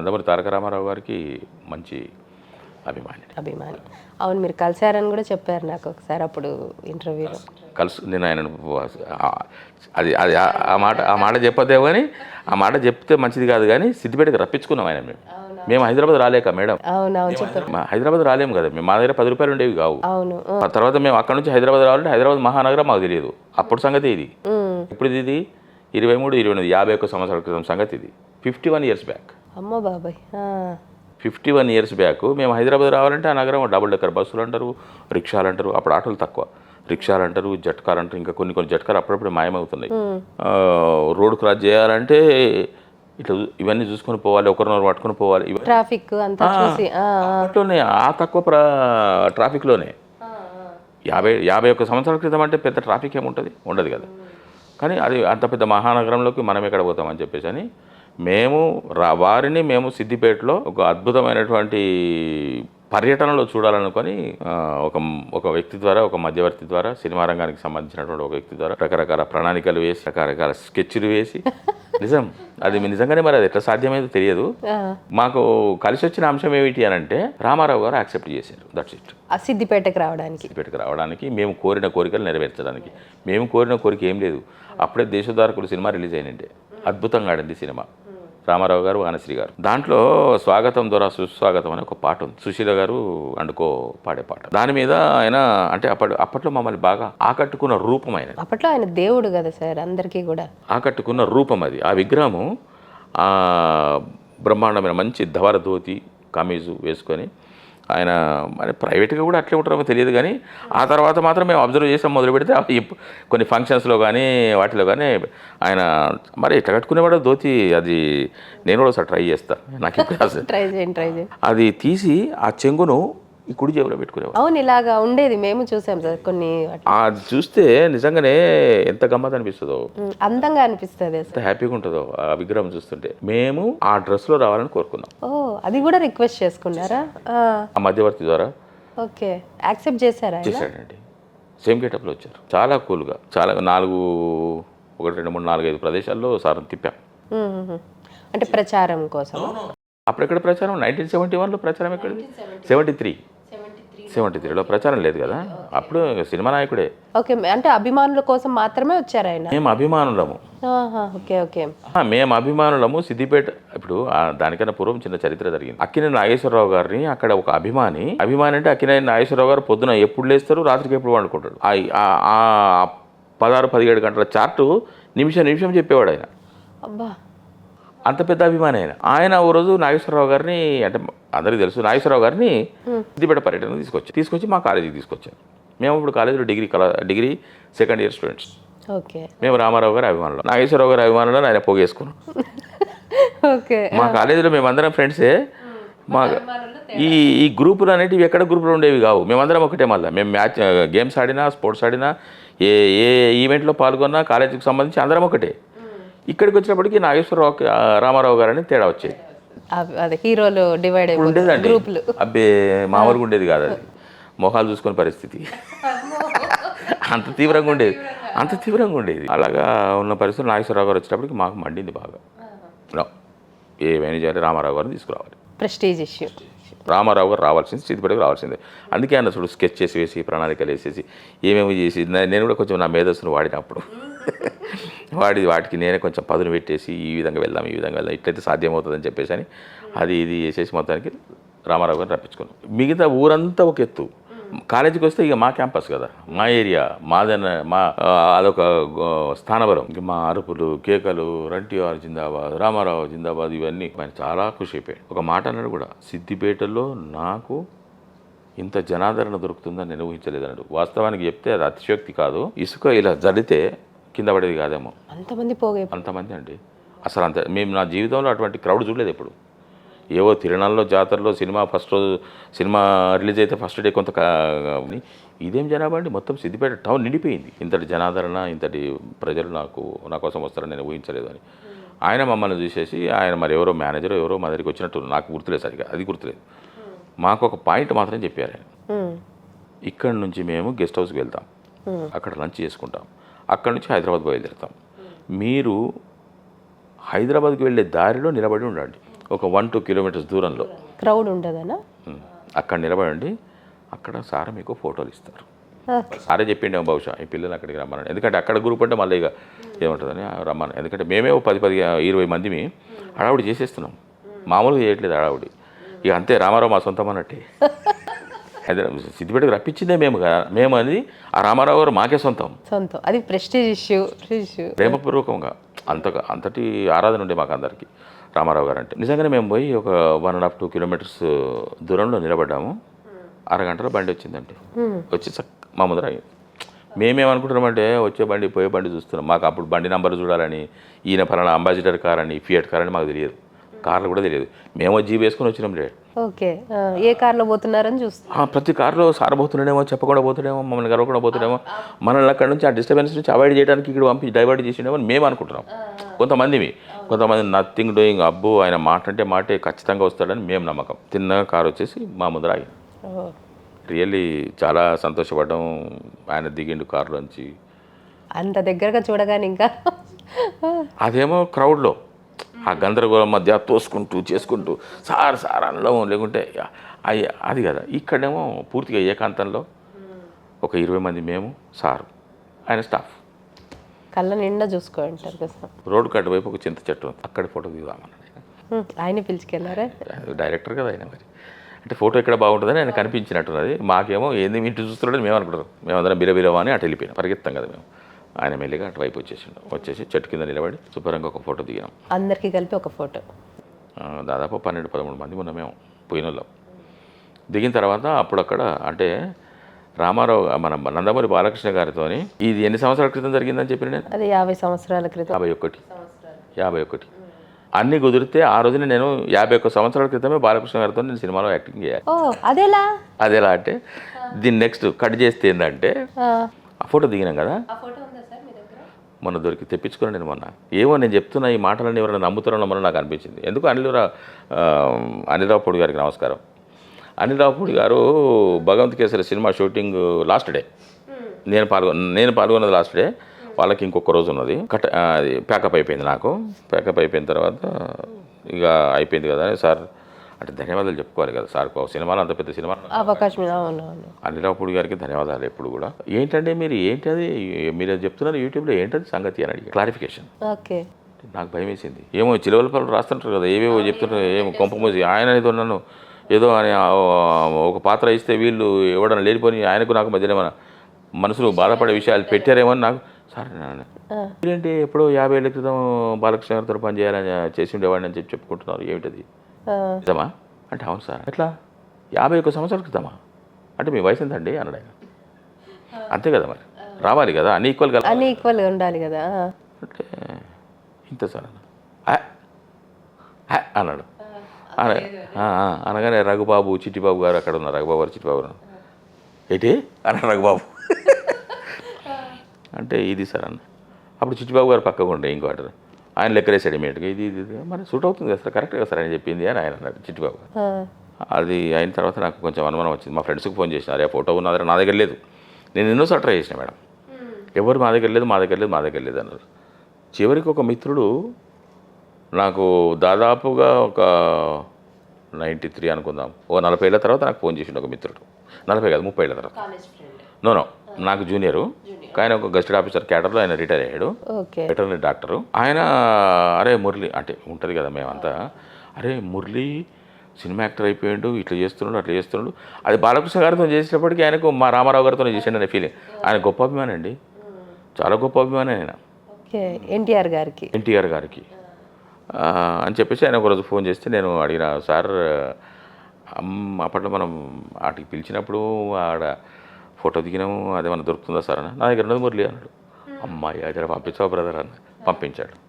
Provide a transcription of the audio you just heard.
నందమూరి తారక రామారావు గారికి మంచి అభిమాని. అభిమాని. అవును మీరు కలిశారని కూడా చెప్పారు నాకు ఒకసారి అప్పుడు ఇంటర్వ్యూలో. కలుసు నేను ఆయన అది అది ఆ- మాట ఆ మాట చెప్పొద్దేమో కానీ ఆ మాట చెప్తే మంచిది కాదు కానీ సిద్దిపేటకి రప్పించుకున్నాం ఆయన మేము. మేము హైదరాబాద్ రాలేక మేడం. హైదరాబాద్ రాలేము కదా మేము మా దగ్గర పది రూపాయలు ఉండేవి కావు. అవును ఆ. తర్వాత మేము అక్కడ నుంచి హైదరాబాద్ రావాలంటే హైదరాబాద్ మహానగరం మాకు తెలియదు. అప్పుడు సంగతి ఇది. ఇప్పుడు ఇది ఇరవై మూడు ఇరవై ఎనిమిది యాభై ఒక్క సంవత్సరాల క్రితం సంగతి ఇది. Fifty one years back. అమ్మ బాబాయ్. ఫిఫ్టీ వన్ ఇయర్స్ బ్యాక్ మేము హైదరాబాద్ రావాలంటే ఆ నగరం డబుల్ డెక్కర్ బస్సులు అంటారు రిక్షాలు అంటారు అప్పుడు ఆటోలు తక్కువ. రిక్షాలు అంటారు జట్కాలు అంటారు ఇంకా కొన్ని కొన్ని జట్కాలు అప్పుడప్పుడు మాయమవుతున్నాయి. రోడ్ క్రాస్ చేయాలంటే ఇట్లా ఇవన్నీ చూసుకొని పోవాలి ఒకరినొకరు పట్టుకొని పోవాలి ట్రాఫిక్ చూసి ఆ, తక్కువ ప్ర ట్రాఫిక్లోనే. యాభై యాభై ఒక్క సంవత్సరాల క్రితం అంటే పెద్ద ట్రాఫిక్ ఏముంటుంది? ఉండదు కదా. కానీ అది అంత పెద్ద మహానగరంలోకి మనం ఎక్కడ పోతామని చెప్పేసి అని మేము వారిని మేము సిద్దిపేటలో ఒక అద్భుతమైనటువంటి పర్యటనలో చూడాలనుకొని ఒక ఒక వ్యక్తి ద్వారా ఒక మధ్యవర్తి ద్వారా సినిమా రంగానికి సంబంధించినటువంటి ఒక వ్యక్తి ద్వారా రకరకాల ప్రణాళికలు వేసి రకరకాల స్కెచ్లు వేసి నిజం. అది నిజంగానే మరి అది ఎట్లా సాధ్యమైందో తెలియదు. మాకు కలిసి వచ్చిన అంశం ఏమిటి అని అంటే రామారావు గారు యాక్సెప్ట్ చేశారు. దట్స్ ఇట్ ఆ సిద్దిపేటకి రావడానికి. సిద్దిపేటకు రావడానికి మేము కోరిన కోరికలు నెరవేర్చడానికి. మేము కోరిన కోరిక ఏం లేదు. అప్పుడే దేశోద్ధారకుడు సినిమా రిలీజ్ అయినంటే అద్భుతంగా ఆడింది సినిమా. రామారావు గారు వానశ్రీ గారు. దాంట్లో స్వాగతం ద్వారా సుస్వాగతం అనే ఒక పాట ఉంది. సుశీల గారు అండుకో పాడే పాట. దాని మీద ఆయన అంటే అప్పటి అప్పట్లో మమ్మల్ని బాగా ఆకట్టుకున్న రూపం ఆయన. అప్పట్లో ఆయన దేవుడు కదా సార్ అందరికీ కూడా. ఆకట్టుకున్న రూపం అది. ఆ విగ్రహము బ్రహ్మాండమైన మంచి ధవర ధోతి కమీజు వేసుకొని ఆయన మరి ప్రైవేట్గా కూడా అట్లే ఉంటారో తెలియదు కానీ ఆ తర్వాత మాత్రం మేము అబ్జర్వ్ చేసాం మొదలు పెడితే కొన్ని ఫంక్షన్స్లో కానీ వాటిలో కానీ ఆయన మరి ఇట్లా కట్టుకునేవాడు ధోతి అది నేను కూడా ఒకసారి ట్రై చేస్తాను నాకు అది తీసి ఆ చెంగును ఈ కుడి జేబులో పెట్టుకునేవాడు అవును ఇలాగా ఉండేది. మేము చూసాం సార్ కొన్ని. అది చూస్తే నిజంగానే ఎంత గమ్మత్ అనిపిస్తుందో. అందంగా అనిపిస్తుంది ఎంత హ్యాపీగా ఉంటుందో ఆ విగ్రహం చూస్తుంటే. మేము ఆ డ్రెస్లో రావాలని కోరుకున్నాం. ఓ అది కూడా రిక్వెస్ట్ చేసుకున్నారా? ఆ, మధ్యవర్తి ద్వారా ఓకే. యాక్సెప్ట్ చేశారా చేశాడండి. సేమ్ గెటప్లో వచ్చారు. చాలా కూల్గా చాలా నాలుగు ఒకటి రెండు మూడు నాలుగు ఐదు ప్రదేశాల్లో సార్ తిప్పాం. అంటే ప్రచారం కోసం. అప్పుడెక్కడ ప్రచారం? నైన్టీన్ సెవెంటీ వన్లో ప్రచారం ఎక్కడిది? Seventy three. సెవెంటీ త్రీలో ప్రచారం లేదు కదా? అప్పుడు సినిమా నాయకుడే. ఓకే అంటే అభిమానుల కోసం మాత్రమే వచ్చారు ఆయన? మేము అభిమానులము. Okay okay. మేము అభిమానులము. సిద్దిపేట ఇప్పుడు దానికన్నా పూర్వం చిన్న చరిత్ర జరిగింది. అక్కినేని నాగేశ్వరరావు గారిని అక్కడ ఒక అభిమాని అభిమాని అంటే అక్కినేని నాగేశ్వరరావు గారు పొద్దున ఎప్పుడు లేస్తారు రాత్రికి ఎప్పుడు వండుకుంటాడు పదహారు పదిహేడు గంటల చార్టు నిమిషం నిమిషం చెప్పేవాడు ఆయన. అబ్బా అంత పెద్ద అభిమాని ఆయన. ఆయన ఓ రోజు నాగేశ్వరరావు గారిని అంటే అందరికీ తెలుసు నాగేశ్వరరావు గారిని సిద్దిపేట పర్యటన తీసుకొచ్చి తీసుకొచ్చి మా కాలేజీకి తీసుకొచ్చారు. మేము ఇప్పుడు కాలేజీలో డిగ్రీ కళా degree second year students. Okay. మేము రామారావు గారి అభిమానులు. నాగేశ్వరరావు గారి అభిమానులు ఆయన పోగేసుకున్నాం. ఓకే. మా కాలేజీలో మేమందరం ఫ్రెండ్సే. మా ఈ ఈ గ్రూపులు అనేటివి ఎక్కడ గ్రూపులు ఉండేవి కావు. మేమందరం ఒకటే మళ్ళీ. మేము మ్యాచ్ గేమ్స్ ఆడినా స్పోర్ట్స్ ఆడినా ఏ ఏ ఈవెంట్లో పాల్గొన్నా కాలేజీకి సంబంధించి అందరం ఒకటే. ఇక్కడికి వచ్చినప్పటికీ నాగేశ్వరరావు ఆ, రామారావు గారని తేడా వచ్చేది. అదే హీరోలు డివైడ్ ఉండేదండి. గ్రూపులు. అబ్బే మామూలుగా ఉండేది కాదు అది. మొహాలు చూసుకునే పరిస్థితి. అంత తీవ్రంగా ఉండేది. అంత తీవ్రంగా ఉండేది. అలాగా ఉన్న పరిస్థితులు నాగేశ్వరరావు గారు వచ్చేటప్పటికి మాకు మండింది బాగా. ఏమైనా చేయాలి రామారావు గారిని తీసుకురావాలి. ప్రెస్టీజ్ ఇష్యూ రామారావు గారు రావాల్సింది సిద్దిపేటకు రావాల్సిందే. అందుకే అన్న చూడు స్కెచ్ చేసి వేసి ప్రణాళికలు వేసేసి ఏమేమి చేసి నేను కూడా కొంచెం నా మేధస్సును వాడినప్పుడు. వాడి వాటికి నేనే కొంచెం పదును పెట్టేసి ఈ విధంగా వెళ్దాం ఈ విధంగా వెళ్దాం ఇట్లయితే సాధ్యమవుతుందని చెప్పేసి అని అది ఇది చేసేసి మొత్తానికి రామారావు గారిని రప్పించుకున్నాం. మిగతా ఊరంతా ఒక ఎత్తు. కాలేజీకి వస్తే ఇక మా క్యాంపస్ కదా. మా ఏరియా మాదన్న మా అదొక స్థానవరం. ఇంక మా అరుపులు కేకలు రంటివారు జిందాబాద్ రామారావు జిందాబాద్ ఇవన్నీ ఆయన చాలా ఖుషి అయిపోయాడు. ఒక మాట అన్నాడు కూడా సిద్దిపేటలో నాకు ఇంత జనాదరణ దొరుకుతుందని నేను ఊహించలేదన్నాడు. వాస్తవానికి చెప్తే అది అతిశయోక్తి కాదు. ఇసుక ఇలా జడితే కింద పడేది కాదేమో. అంతమంది పోగే అంతమంది అండి. అసలు అంత మేము నా జీవితంలో అటువంటి క్రౌడ్ చూడలేదు ఎప్పుడు. ఏవో తిరణాల్లో జాతరలో సినిమా ఫస్ట్ రోజు సినిమా రిలీజ్ అయితే ఫస్ట్ డే కొంత ఇదేం జనాభా అండి? మొత్తం సిద్దిపేట టౌన్ నిండిపోయింది. ఇంతటి జనాదరణ ఇంతటి ప్రజలు నాకు నా కోసం వస్తారని నేను ఊహించలేదు అని. ఆయన మమ్మల్ని చూసేసి ఆయన మరి ఎవరో మేనేజర్ ఎవరో మా దగ్గరికి వచ్చినట్టు నాకు గుర్తులేదు సరిగా అది గుర్తులేదు. మాకు ఒక పాయింట్ మాత్రం చెప్పారు ఆయన. ఉమ్, ఇక్కడ నుంచి మేము గెస్ట్ హౌస్కి వెళ్తాం. అక్కడ లంచ్ చేసుకుంటాం. అక్కడ నుంచి హైదరాబాద్ బయలుదేరుతాం. మీరు హైదరాబాద్కి వెళ్ళే దారిలో నిలబడి ఉండండి. ఒక వన్ టూ కిలోమీటర్స్ దూరంలో. క్రౌడ్ ఉండదనా. అక్కడ నిలబడండి. అక్కడ సార్ మీకు ఫోటోలు ఇస్తారు. సారే చెప్పిండే బహుశా ఈ పిల్లలు అక్కడికి రమ్మని ఎందుకంటే అక్కడ గ్రూప్ అంటే మళ్ళీ ఇక ఏముంటుందని రమ్మని. ఎందుకంటే మేమే పది పది ఇరవై మందిమి హడావుడి చేసేస్తున్నాం. మామూలుగా చేయట్లేదు హడావుడి. ఇక అంతే రామారావు మా సొంతం అన్నట్టే. అదే సిద్దిపేటకు రప్పించిందే మేము మేము అది ఆ రామారావు గారు మాకే సొంతం. సొంతం. అది ప్రెస్టీజ్ ఇష్యూ ఇష్యూ. ప్రేమపూర్వకంగా అంతగా అంతటి ఆరాధన ఉండే మాకు అందరికీ రామారావు గారు అంటే. నిజంగానే మేము పోయి ఒక one and half two kilometres దూరంలో నిలబడ్డాము. అరగంటలో బండి వచ్చిందండి. వచ్చి చక్ మా ముందర మేమేమనుకుంటున్నామంటే వచ్చే బండి పోయే బండి చూస్తున్నాం. మాకు అప్పుడు బండి నంబర్ చూడాలని ఈయన ఫలానా అంబాసిడర్ కార్ అని ఫియట్ కార్ అని మాకు తెలియదు. కార్లు కూడా తెలియదు. మేము జీప్ వేసుకొని వచ్చినాం లే ఓకే. ఏ కార్లో పోతున్నారని చూస్తాం ప్రతి కారులో సార్ పోతున్నాడేమో చెప్పకుండా పోతాడేమో మమ్మల్ని గర్వకుండా పోతాడేమో మనల్ని అక్కడ నుంచి ఆ డిస్టర్బెన్స్ నుంచి అవాయిడ్ చేయడానికి ఇక్కడ పంపి డైవర్ట్ చేసిండేమో మేము అనుకుంటున్నాం. కొంతమంది కొంతమంది నథింగ్ డూయింగ్ అబ్బు ఆయన మాట అంటే మాటే ఖచ్చితంగా వస్తాడని మేము నమ్మకం. తిన్న కారు వచ్చేసి మా ముందర ఆగింది. రియల్లీ చాలా సంతోషపడ్డాం. ఆయన దిగిండు కారులోంచి. అంత దగ్గరగా చూడగానే ఇంకా. అదేమో క్రౌడ్లో ఆ గందరగోళం మధ్య తోసుకుంటూ చేసుకుంటూ సార్ సార్ అనడం లేకుంటే అయ్యి అది కదా. ఇక్కడేమో పూర్తిగా ఏకాంతంలో ఒక ఇరవై మంది మేము సారు ఆయన స్టాఫ్. కళ్ళ నిండా చూసుకోంటారు కదా రోడ్డు కట్టు వైపు ఒక చింత చెట్టు ఉంది. అక్కడ ఫోటో దిగుదామన్నాడు ఆయన. పిలుచుకెళ్ళారా? డైరెక్టర్ కదా ఆయన మరి. అంటే ఫోటో ఎక్కడ బాగుంటుందని ఆయన కనిపించినట్టున్నది. మాకేమో ఏంది ఇంటి చూస్తున్నాడని మేము అనుకుంటాం మేమందరం బిరబిరవా అని అటు వెళ్ళిపోయాం పరిగెత్తాం కదా మేము. ఆయన మెల్లిగా అటువైపు వచ్చేసిండు. వచ్చేసి చెట్టు కింద నిలబడి శుభ్రంగా ఒక ఫోటో దిగినాం అందరికీ కలిపి ఒక ఫోటో. ఆ, దాదాపు పన్నెండు పదమూడు మంది ఉన్నాం మేము పోయిన వాళ్ళం దిగిన తర్వాత అప్పుడు అక్కడ అంటే రామారావు మన నందమూరి బాలకృష్ణ గారితో ఇది ఎన్ని సంవత్సరాల క్రితం జరిగిందని చెప్పిన నేను? అది యాభై సంవత్సరాల క్రితం. యాభై ఒకటి. యాభై ఒకటి. అన్నీ కుదిరితే ఆ రోజున నేను యాభై ఒక్క సంవత్సరాల క్రితమే బాలకృష్ణ గారితో నేను సినిమాలో యాక్టింగ్ చేయాలి. అదేలా? అది ఎలా అంటే దీన్ని నెక్స్ట్ కట్ చేస్తే ఏంటంటే ఆ. ఫోటో దిగినాం కదా ఆ ఫోటో ఉందా సార్ మీ దగ్గర మొన్న దొరికి తెప్పించుకున్నాను నేను మొన్న. ఏమో నేను చెప్తున్నా ఈ మాటలన్నీ ఎవరైనా నమ్ముతారో నమ్మరో నాకు అనిపించింది. ఎందుకు అనిల్ రా ఆ, అనిరావు పొడి గారికి నమస్కారం. అనిరావు పొడి గారు Bhagavanth Kesari cinema shooting last day. నేను పాల్గొన్న నేను పాల్గొన్నది లాస్ట్ డే. వాళ్ళకి ఇంకొక రోజు ఉన్నది. కట్ అది ప్యాకప్ అయిపోయింది నాకు. ప్యాకప్ అయిపోయిన తర్వాత ఇక అయిపోయింది కదా అని సార్. అంటే ధన్యవాదాలు చెప్పుకోవాలి కదా సార్. సినిమాలో అంత పెద్ద సినిమా అవకాశం అనిరావుపూడి గారికి ధన్యవాదాలు ఎప్పుడు కూడా. ఏంటంటే మీరు ఏంటి అది మీరు చెప్తున్నారు యూట్యూబ్లో ఏంటది సంగతి అని అడిగి క్లారిఫికేషన్. ఓకే. నాకు భయం వేసింది ఏమో చిలవల పనులు రాస్తుంటారు కదా ఏవేవో చెప్తుంటారు ఏమో కొంపమూసి ఆయన ఏదో నన్ను ఏదో అని ఒక పాత్ర ఇస్తే వీళ్ళు ఎవడన్నా లేనిపోని ఆయనకు నాకు మధ్యన ఏమైనా మనసులో బాధపడే విషయాలు పెట్టారేమో అని నాకు సరే నాన్న ఆ. ఏంటి ఎప్పుడో యాభై ఏళ్ళ క్రితం బాలకృష్ణ గారితో పనిచేయాలని చేసి ఉండేవాడిని అని చెప్పి చెప్పుకుంటున్నారు. ఏమిటది? నిజమా? అంటే అవును సార్. ఎట్లా? యాభై ఒక్క సంవత్సరాల క్రితమా? అంటే మీ వయసు ఎంతండి? అన్నాడు ఆయన. అంతే కదా మరి. రావాలి కదా? అన్ని ఈక్వల్ కదా? అన్ని ఈక్వల్గా ఉండాలి కదా. అంటే ఇంత సార్ అన్న అన్నాడు. అనగానే రఘుబాబు చిట్టిబాబు గారు అక్కడ ఉన్నారు. రఘుబాబు గారు చిట్టిబాబు గారు ఏంటి? అన్నాడు రఘుబాబు. అంటే ఇది సార్ అన్న అప్పుడు చిట్టిబాబు గారు పక్కకు ఉండే ఇంకో ఆర్డర్ ఆయన లెక్కలేసాడు ఇమీడియట్గా ఇది ఇది ఇది. మరి సూట్ అవుతుంది కదా సార్. కరెక్ట్ కదా సార్ అని చెప్పింది అని ఆయన అన్నాడు చిట్టిబాబు అది అయిన తర్వాత నాకు కొంచెం అనుమానం వచ్చింది. మా ఫ్రెండ్స్కి ఫోన్ చేసిన. అరే ఫోటో ఉన్న దగ్గర నా దగ్గర లేదు. నేను ఎన్నోసార్లు ట్రై చేసిన మేడం. ఎవరు మా దగ్గర లేదు మా దగ్గర లేదు మా దగ్గర లేదు అన్నారు. చివరికి ఒక మిత్రుడు నాకు దాదాపుగా ఒక నైంటీ త్రీ అనుకుందాం. ఓ నలభై ఏళ్ళ తర్వాత నాకు ఫోన్ చేసిండు ఒక మిత్రుడు. నలభై కాదు ముప్పై ఏళ్ళ తర్వాత. No no. నాకు జూనియరు. కానీ ఒక గెస్టెడ్ ఆఫీసర్ క్యాడర్లో ఆయన రిటైర్ అయ్యాడు. Veterinary doctor. ఆయన అరే మురళి అంటే ఉంటుంది కదా మేమంతా. అరే మురళి సినిమా యాక్టర్ అయిపోయాడు ఇట్లా చేస్తున్నాడు అట్లా చేస్తున్నాడు. అది బాలకృష్ణ గారితో చేసేటప్పటికి ఆయనకు మా రామారావు గారితో చేసాడు అనే ఫీలింగ్ ఆయన గొప్ప అభిమానం అండి. చాలా గొప్ప అభిమానం ఆయన. ఎన్టీఆర్ గారికి. ఎన్టీఆర్ గారికి. అని చెప్పేసి ఆయన ఒకరోజు ఫోన్ చేస్తే నేను అడిగిన సార్ అప్పట్లో మనం వాటికి పిలిచినప్పుడు ఆడ ఫోటో దిగినాము అదేమన్నా దొరుకుతుందా సార్ అని నా దగ్గర ఉన్నది మురళి అన్నాడు. అమ్మాయి జర పంపించావు బ్రదర్ అన్న. పంపించాడు.